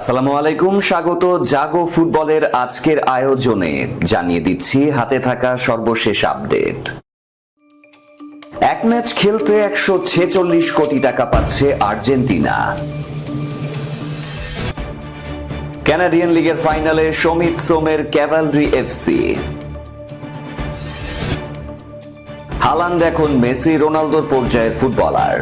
আসসালামু আলাইকুম, স্বাগত জাগো ফুটবলের আজকের আয়োজনে। জানিয়ে দিচ্ছি, হাতে থাকা সর্বশেষ আপডেট। এক ম্যাচ খেলতে একশো ছেচল্লিশ কোটি টাকা পাচ্ছে আর্জেন্টিনা। ক্যানাডিয়ান লিগের ফাইনালে সমিত সোমের ক্যাভালরি এফসি। হালান্ড এখন মেসি, রোনালদোর পর্যায়ের ফুটবলার।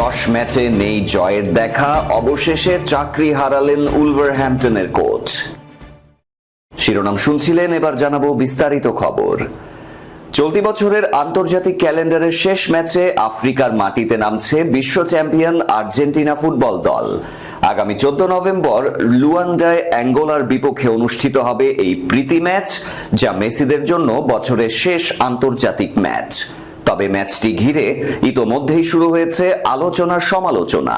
দশ ম্যাচে নেই জয়ের দেখা, অবশেষে চাকরি হারালেন উলভারহ্যাম্পটনের কোচ। শিরোনাম শুনছিলেন, এবার জানাব বিস্তারিত খবর। চলতি বছরের আন্তর্জাতিক ক্যালেন্ডারের শেষ ম্যাচে আফ্রিকার মাটিতে নামছে বিশ্ব চ্যাম্পিয়ন আর্জেন্টিনা ফুটবল দল। আগামী চোদ্দ নভেম্বর লুয়ান্ডায় অ্যাঙ্গোলার বিপক্ষে অনুষ্ঠিত হবে এই প্রীতি ম্যাচ, যা মেসিদের জন্য বছরের শেষ আন্তর্জাতিক ম্যাচ। তবে ম্যাচটি ঘিরে ইতোমধ্যেই শুরু হয়েছে আলোচনার সমালোচনা।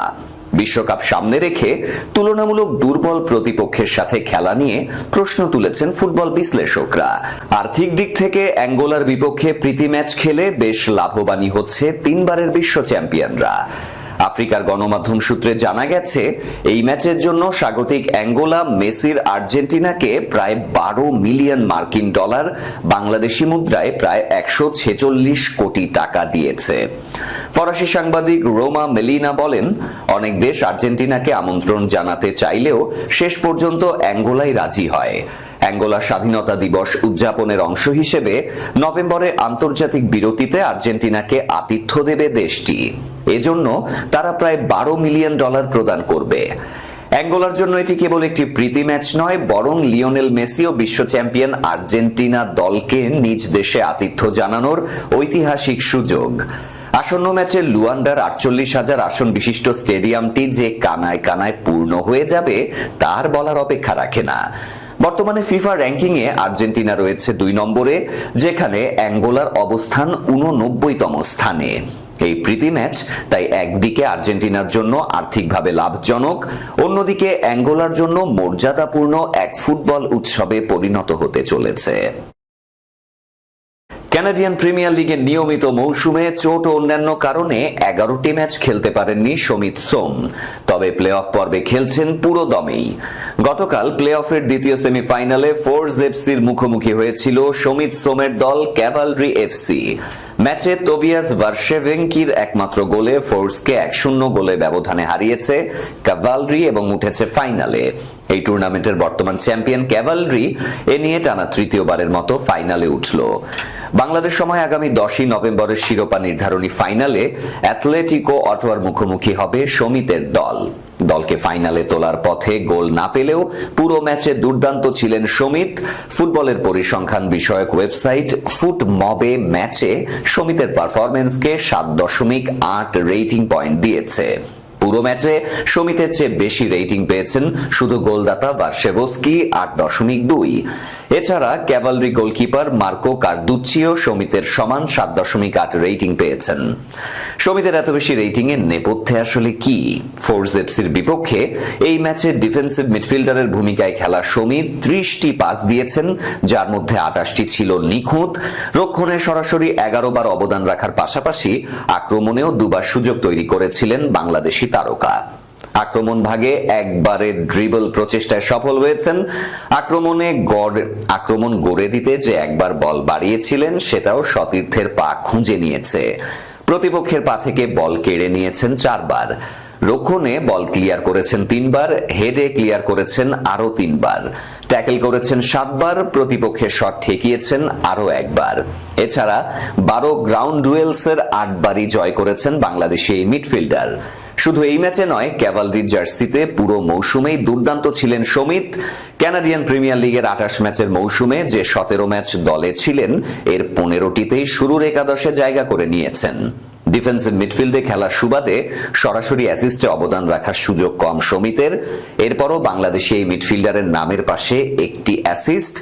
বিশ্বকাপ সামনে রেখে তুলনামূলক দুর্বল প্রতিপক্ষের সাথে খেলা নিয়ে প্রশ্ন তুলেছেন ফুটবল বিশ্লেষকরা। আর্থিক দিক থেকে অ্যাঙ্গোলার বিপক্ষে প্রীতি ম্যাচ খেলে বেশ লাভবানই হচ্ছে তিনবারের বিশ্ব চ্যাম্পিয়নরা। আফ্রিকার গণমাধ্যম সূত্রে জানা গেছে, এই ম্যাচের জন্য স্বাগতিক অ্যাঙ্গোলা, মেসির আর্জেন্টিনাকে প্রায় বারো মিলিয়ন মার্কিন ডলার বাংলাদেশি মুদ্রায় প্রায় একশো ছেচল্লিশ কোটি টাকা দিয়েছে। ফরাসি সাংবাদিক রোমা মেলিনা বলেন, অনেক দেশ আর্জেন্টিনাকে আমন্ত্রণ জানাতে চাইলেও শেষ পর্যন্ত অ্যাঙ্গোলাই রাজি হয়। অ্যাঙ্গোলা স্বাধীনতা দিবস উদযাপনের অংশ হিসেবে নভেম্বরে আন্তর্জাতিক বিরতিতে আর্জেন্টিনাকে আতিথ্য দেবে দেশটি। এজন্য তারা প্রায় বারো মিলিয়ন ডলার প্রদান করবে। অ্যাঙ্গোলার জন্য এটি কেবল একটি প্রীতি ম্যাচ নয়, বরং লিওনেল মেসি ও বিশ্ব চ্যাম্পিয়ন আর্জেন্টিনা দলকে নিজ দেশে আতিথ্য জানানোর ঐতিহাসিক সুযোগ। আসন্ন ম্যাচে লুয়ান্ডার আটচল্লিশ হাজার আসন বিশিষ্ট স্টেডিয়ামটি যে কানায় কানায় পূর্ণ হয়ে যাবে, তার বলার অপেক্ষা রাখে না। বর্তমানে ফিফা র্যাঙ্কিংয়ে আর্জেন্টিনা রয়েছে দুই নম্বরে, যেখানে অ্যাঙ্গোলার অবস্থান উননব্বইতম স্থানে। এই প্রীতি ম্যাচ তাই একদিকে আর্জেন্টিনার জন্য আর্থিকভাবে লাভজনক, অন্যদিকে অ্যাঙ্গোলার জন্য মর্যাদাপূর্ণ এক ফুটবল উৎসবে পরিণত হতে চলেছে। ক্যানাডিয়ান প্রিমিয়ার লিগের নিয়মিত মৌসুমে চোট ও অন্যান্য কারণে এগারোটি ম্যাচ খেলতে পারেননি সমিত সোম। তবে প্লে অফ পর্বে খেলছেন পুরো দমেই। গতকাল প্লে অফের দ্বিতীয় সেমিফাইনালে ফোর্স এফসির মুখোমুখি হয়েছিল সমিত সোমের দল ক্যাভালরি এফসি। ম্যাচে তোবিয়াস ভার্শেভেঙ্কির একমাত্র গোলে ফোর্সকে এক শূন্য গোলে ব্যবধানে হারিয়েছে ক্যাভালরি এবং উঠেছে ফাইনালে। এই টুর্নামেন্টের বর্তমান চ্যাম্পিয়ন ক্যাভালরি এ নিয়ে টানা তৃতীয়বারের মতো ফাইনালে উঠল। বাংলাদেশ সময় আগামী দশই নভেম্বরের শিরোপা নির্ধারণী ফাইনালে অ্যাথলেটিকো অটোয়ার মুখোমুখি হবে সমিতের দল। দলকে ফাইনালে তোলার পথে গোল না পেলেও পুরো ম্যাচে দুর্দান্ত ছিলেন সমিত। ফুটবলের পরিসংখ্যান বিষয়ক ওয়েবসাইট ফুট মবে ম্যাচে সমিতের পারফরমেন্সকে সাত দশমিক আট রেটিং পয়েন্ট দিয়েছে। পুরো ম্যাচে সমিতের চেয়ে বেশি রেটিং পেয়েছেন শুধু গোলদাতা বার্সেভস্কি আট দশমিক দুই। এছাড়া ক্যাভালরি গোলকিপার মার্কো কার্দুচ্চিও সমিতের সমান সাত দশমিক আট রেটিং পেয়েছেন। সমিতের এত বেশি রেটিং এর নেপথ্যে আসলে কি? ফোর্স এফসির বিপক্ষে এই ম্যাচে ডিফেন্সিভ মিডফিল্ডারের ভূমিকায় খেলা সমিত ত্রিশটি পাস দিয়েছেন, যার মধ্যে আটাশটি ছিল নিখুঁত। রক্ষণে সরাসরি এগারো বার অবদান রাখার পাশাপাশি আক্রমণেও দুবার সুযোগ তৈরি করেছিলেন বাংলাদেশি তারকা। আক্রমণ ভাগে একবারে ড্রিবল প্রচেষ্টায় সফল হয়েছেন। আক্রমণে গড়, আক্রমণ গড়ে দিতে যে একবার বল বাড়িয়েছিলেন, সেটাও সতীর্থের পা খুঁজে নিয়েছে। প্রতিপক্ষের পা থেকে বল কেড়ে নিয়েছেন চারবার। রক্ষণে বল ক্লিয়ার করেছেন তিনবার, হেডে ক্লিয়ার করেছেন আরও তিনবার। ট্যাকেল করেছেন সাতবার প্রতিপক্ষের শট ঠেকিয়েছেন আরও একবার। এছাড়া বারো গ্রাউন্ড ডুয়েলসের আটবারই জয় করেছেন বাংলাদেশি এই মিডফিল্ডার। শুধু এই ম্যাচে নয়, ক্যাভালরির জার্সিতে পুরো মৌসুমেই দুর্দান্ত ছিলেন সমিত। ক্যানাডিয়ান প্রিমিয়ার লিগের আঠাশ ম্যাচের মৌসুমে যে সতেরো ম্যাচ দলে ছিলেন, এর পনেরোটিতেই শুরুর একাদশে জায়গা করে নিয়েছেন। ডিফেন্সিভ মিডফিল্ডে খেলার সুবাদে সরাসরি অ্যাসিস্টে অবদান রাখার সুযোগ কম সমিতের। এরপরও বাংলাদেশে এই মিডফিল্ডারের নামের পাশে একটি অ্যাসিস্ট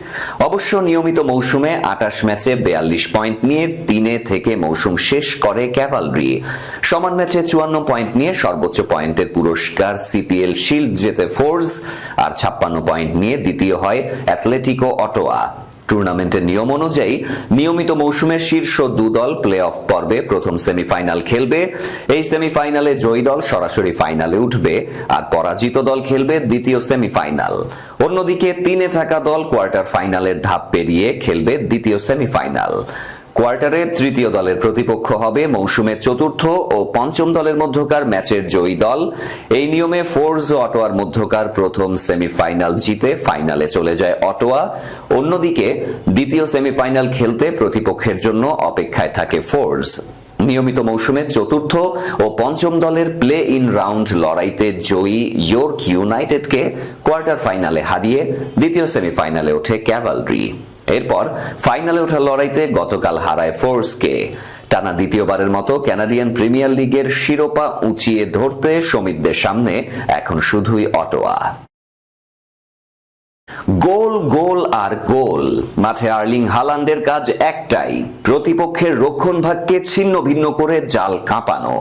অবশ্য নিয়মিত মৌসুমে আটাশ ম্যাচে বেয়াল্লিশ পয়েন্ট নিয়ে তিনে থেকে মৌসুম শেষ করে ক্যাভালরি। সমান ম্যাচে চুয়ান্ন পয়েন্ট নিয়ে সর্বোচ্চ পয়েন্টের পুরস্কার সিপিএল শিল্ড জেতে ফোর্স আর ছাপ্পান্ন পয়েন্ট নিয়ে দ্বিতীয় হয় অ্যাথলেটিকো অটোয়া টুর্নামেন্টের নিয়ম অনুযায়ী নিয়মিত মৌসুমের শীর্ষ দু দল প্লে অফ পর্বে প্রথম সেমিফাইনাল খেলবে। এই সেমিফাইনালে জয়ী দল সরাসরি ফাইনালে উঠবে আর পরাজিত দল খেলবে দ্বিতীয় সেমিফাইনাল। অন্যদিকে তিনে থাকা দল কোয়ার্টার ফাইনালের ধাপ পেরিয়ে খেলবে দ্বিতীয় সেমিফাইনাল। কোয়ার্টারে তৃতীয় দলের প্রতিপক্ষ হবে মৌসুমের চতুর্থ ও পঞ্চম দলের মধ্যকার ম্যাচের জয়ী দল। এই নিয়মে ফোর্স ও অটোয়ার মধ্যকার প্রথম সেমিফাইনাল জিতে ফাইনালে চলে যায় অটোয়া। অন্যদিকে দ্বিতীয় সেমিফাইনাল খেলতে প্রতিপক্ষের জন্য অপেক্ষায় থাকে ফোর্স নিয়মিত মৌসুমে চতুর্থ ও পঞ্চম দলের প্লে ইন রাউন্ড লড়াইতে জয়ী ইয়র্ক ইউনাইটেডকে কোয়ার্টার ফাইনালে হারিয়ে দ্বিতীয় সেমিফাইনালে ওঠে ক্যাভালরি। এরপর ফাইনালে ওঠার লড়াইতে গতকাল হারায় ফোর্সকে। টানা দ্বিতীয়বারের মতো ক্যানাডিয়ান প্রিমিয়ার লিগের শিরোপা উঁচিয়ে ধরতে সমিতদের সামনে এখন শুধুই অটোয়া। গোল গোল আর গোল। মাঠে আর্লিং হালান্ডের কাজ একটাই, প্রতিপক্ষের রক্ষণ ভাগকে ছিন্ন ভিন্ন করে জাল কাঁপানো।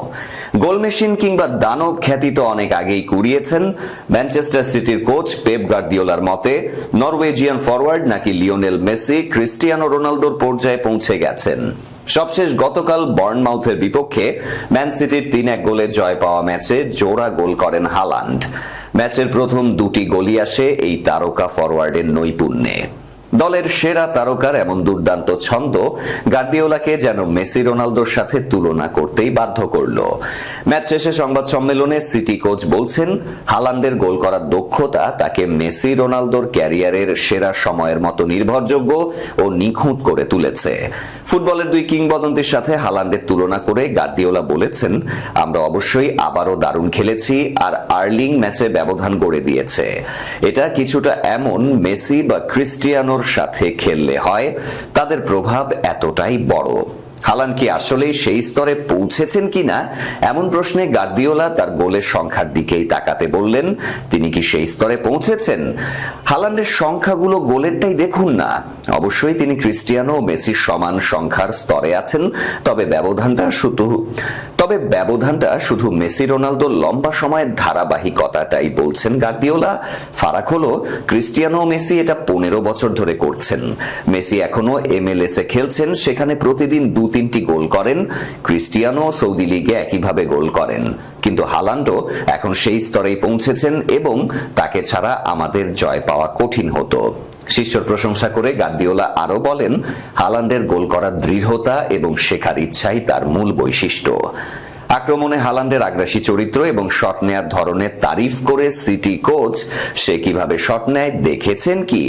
গোল মেশিন কিংবা দানব খ্যাতি তো অনেক আগেই কুড়িয়েছেন। ম্যানচেস্টার সিটির কোচ পেপ গার্দিওলার মতে, নরওয়েজিয়ান ফরওয়ার্ড নাকি লিওনেল মেসি, ক্রিস্টিয়ানো রোনালদোর পর্যায়ে পৌঁছে গেছেন। সবশেষ গতকাল বর্নমাউথের বিপক্ষে ম্যান সিটির তিন এক গোলে জয় পাওয়া ম্যাচে জোড়া গোল করেন হালান্ড। ম্যাচের প্রথম দুটি গোলই আসে এই তারকা ফরওয়ার্ডের নৈপুণ্যে। দলের সেরা তারকার এমন দুর্দান্ত ছন্দ গার্দিওলাকে যেন মেসি রোনালদোর সাথে তুলনা করতেই বাধ্য করল। ম্যাচ শেষে সংবাদ সম্মেলনে সিটি কোচ বলছেন হালান্ডের গোল করার দক্ষতা তাকে মেসি রোনালদোর ক্যারিয়ারের সেরা সময়ের মতো নির্ভরযোগ্য ও নিখুঁত করে তুলেছে। ফুটবলের দুই কিংবদন্তির সাথে হালান্ডের তুলনা করে গার্দিওলা বলেছেন, আমরা অবশ্যই আবারও দারুণ খেলেছি আর আর্লিং ম্যাচে ব্যবধান গড়ে দিয়েছে। এটা কিছুটা এমন মেসি বা ক্রিস্টিয়ানোর সাথে খেললে হয় তাদের প্রভাব এতটাই বড়। হালান কি আসলেই সেই স্তরে পৌঁছেছেন কিনা? এমন প্রশ্নে গার্দিওলা তার গোলের সংখ্যার দিকেই তাকাতে বললেন, তিনি কি সেই স্তরে পৌঁছেছেন? হালান্ডের সংখ্যাগুলো গোলেরটাই দেখুন না। অবশ্যই তিনি ক্রিস্টিয়ানো ও মেসির সমান সংখ্যার স্তরে আছেন, তবে ব্যবধানটা শুধু, তবে ব্যবধানটা শুধু মেসি রোনালদোর লম্বা সময়ের ধারাবাহিকতাটাই বলছেন গার্দিওলা। ফারাক হলো ক্রিস্টিয়ানো মেসি এটা পনেরো বছর ধরে করছেন। মেসি এখনও এমএলএস এ খেলছেন, সেখানে প্রতিদিন দু তিনটি গোল করেন। ক্রিস্টিয়ানো সৌদি লিগে একইভাবে গোল করেন। কিন্তু হালান্ডো এখন সেই স্তরেই পৌঁছেছেন এবং তাকে ছাড়া আমাদের জয় পাওয়া কঠিন হতো। শিষ্যর প্রশংসা করে গার্দিওলা আরও বলেন, হালান্ডের গোল করার দৃঢ়তা এবং শেখার ইচ্ছাই তার মূল বৈশিষ্ট্য। আক্রমণে হালান্ডের আগ্রাসী চরিত্র এবং শট নেয়ার ধরনের তারিফ করে সিটি কোচ, সে কীভাবে শট নেয়, দেখেছেন কি?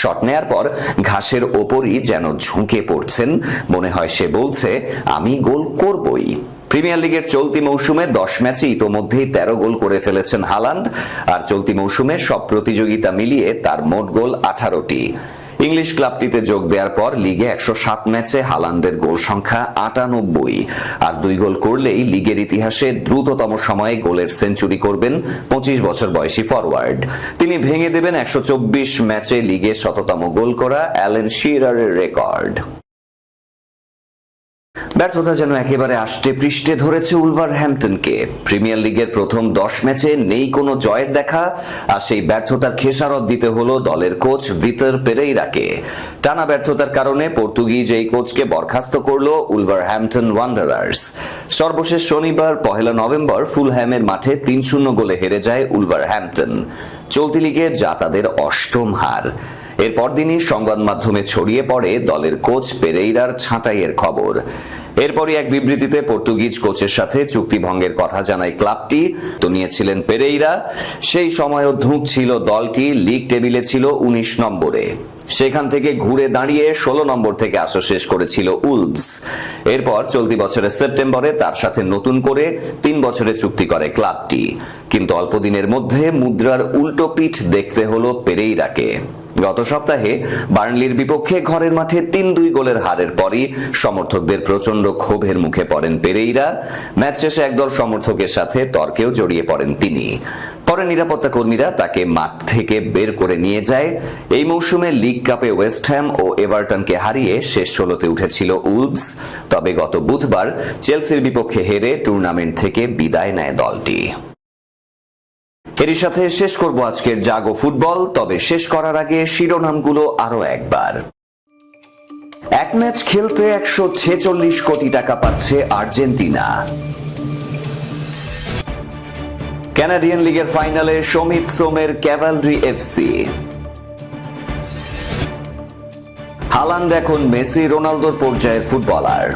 শট নেয়ার পর ঘাসের ওপরই যেন ঝুঁকে পড়ছেন, মনে হয় সে বলছে, আমি গোল করবই। প্রিমিয়ার লিগের চলতি মৌসুমে দশ ম্যাচে ইতোমধ্যেই তেরো গোল করে ফেলেছেন হালান্ড, আর চলতি মৌসুমে সব প্রতিযোগিতা মিলিয়ে তার মোট গোল আঠারোটি। ইংলিশ ক্লাবটিতে যোগ দেওয়ার পর লিগে একশো সাত ম্যাচে হালান্ডের গোল সংখ্যা আটানব্বই। আর দুই গোল করলেই লিগের ইতিহাসে দ্রুততম সময়ে গোলের সেঞ্চুরি করবেন পঁচিশ বছর বয়সী ফরওয়ার্ড। তিনি ভেঙে দেবেন একশো চব্বিশ ম্যাচে লিগে শততম গোল করা অ্যালেন শিরারের রেকর্ড। ব্যর্থতা যেন একেবারে আষ্টে পৃষ্ঠে ধরেছে উলভার হ্যাম্পটনকে প্রিমিয়ার লিগের প্রথম দশ ম্যাচে নেই কোনো জয়ের দেখা, আর সেই ব্যর্থতার খেসারত দিতে হলো দলের কোচ ভিতর পেরেইরাকে। টানা ব্যর্থতার কারণে পর্তুগিজ এই কোচকে বরখাস্ত করল উলভার হ্যাম্পটন ওয়ান্ডারার্স। সর্বশেষ শনিবার, পহেলা নভেম্বর, ফুলহ্যামের মাঠে তিন শূন্য গোলে হেরে যায় উলভার হ্যাম্পটন চলতি লিগে যা তাদের অষ্টম হার। এরপর দিনই সংবাদ মাধ্যমে ছড়িয়ে পড়ে দলের কোচ পেরেইরার ছাঁটাইয়ের খবর। এরপরই এক বিবৃতিতে পর্তুগিজ কোচের সাথে চুক্তি ভঙ্গের কথা জানায় ক্লাবটি। তো নিয়েছিলেন পেরেইরা। সেই সময়ও ধুঁক ছিল দলটি, লিগ টেবিলে ছিল উনিশ নম্বরে। সেখান থেকে ঘুরে দাঁড়িয়ে ষোলো নম্বর থেকে আসা শেষ করেছিল উলভস। এরপর চলতি বছরের সেপ্টেম্বরে তার সাথে নতুন করে তিন বছরের চুক্তি করে ক্লাবটি। কিন্তু অল্পদিনের মধ্যে মুদ্রার উল্টো পিঠ দেখতে হলো পেরেইরাকে। গত সপ্তাহে বার্নলির বিপক্ষে ঘরের মাঠে তিন দুই গোলের হারের পরই সমর্থকদের প্রচণ্ড ক্ষোভের মুখে পড়েন পেরেইরা। ম্যাচ শেষে একদল সমর্থকের সাথে তর্কেও জড়িয়ে পড়েন তিনি। পরে নিরাপত্তা কর্মীরা তাকে মাঠ থেকে বের করে নিয়ে যায়। এই মৌসুমে লিগ কাপে ওয়েস্ট হ্যাম ও এভারটনকে হারিয়ে শেষ ষোলোতে উঠেছিল উলভস। তবে গত বুধবার চেলসির বিপক্ষে হেরে টুর্নামেন্ট থেকে বিদায় নেয় দলটি। এরই সাথে শেষ করব আজকের জাগো ফুটবল, তবে শেষ করার আগে শিরোনামগুলো আরও একবার। এক ম্যাচ খেলতে একশো ছেচল্লিশ কোটি টাকা পাচ্ছে আর্জেন্টিনা। ক্যানাডিয়ান লিগের ফাইনালে সমিত সোমের ক্যাভালরি এফসি। হালান্ড এখন মেসি, রোনালদোর পর্যায়ের ফুটবলার।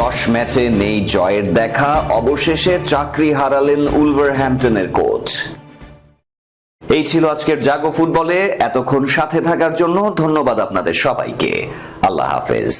দশ ম্যাচে নেই জয়ের দেখা, অবশেষে চাকরি হারালেন উলভারহ্যাম্পটনের কোচ। এই ছিল আজকের জাগো ফুটবলে, এতক্ষণ সাথে থাকার জন্য ধন্যবাদ আপনাদের সবাইকে। আল্লাহ হাফেজ।